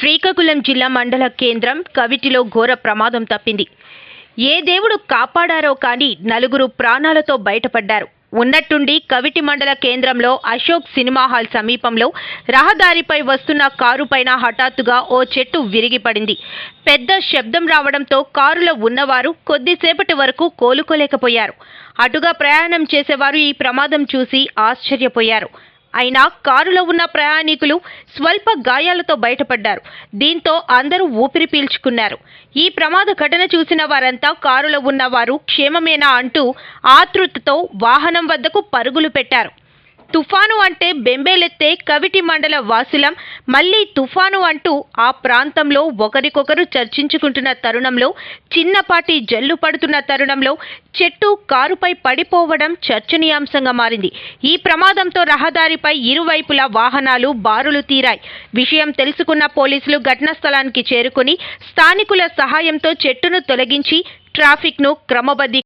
శ్రీకాకుళం జిల్లా మండల కేంద్రం కవిటిలో ఘోర ప్రమాదం తప్పింది. ఏ దేవుడు కాపాడారో కానీ నలుగురు ప్రాణాలతో బయటపడ్డారు. ఉన్నట్టుండి కవిటి మండల కేంద్రంలో అశోక్ సినిమా హాల్ సమీపంలో రహదారిపై వస్తున్న కారు పైన హఠాత్తుగా ఓ చెట్టు విరిగిపడింది. పెద్ద శబ్దం రావడంతో కారులో ఉన్నవారు కొద్దిసేపటి వరకు కోలుకోలేకపోయారు. అటుగా ప్రయాణం చేసేవారు ఈ ప్రమాదం చూసి ఆశ్చర్యపోయారు. అయినా కారులో ఉన్న ప్రయాణికులు స్వల్ప గాయాలతో బయటపడ్డారు. దీంతో అందరూ ఊపిరి పీల్చుకున్నారు. ఈ ప్రమాద ఘటన చూసిన వారంతా కారులో ఉన్న వారు క్షేమమేనా అంటూ ఆతృతతో వాహనం వద్దకు పరుగులు పెట్టారు. తుఫాను అంటే బెంబేలెత్తే కవిటి మండల వాసులం మళ్ళీ తుఫాను అంటూ ఆ ప్రాంతంలో ఒకరికొకరు చర్చించుకుంటున్న తరుణంలో చిన్నపాటి జల్లు పడుతున్న తరుణంలో చెట్టు కారుపై పడిపోవడం చర్చనీయాంశంగా మారింది. ఈ ప్రమాదంతో రహదారిపై ఇరువైపులా వాహనాలు బారులు తీరాయి. విషయం తెలుసుకున్న పోలీసులు ఘటనా స్థలానికి చేరుకుని స్థానికుల సహాయంతో చెట్టును తొలగించి ట్రాఫిక్ను క్రమబద్ధీ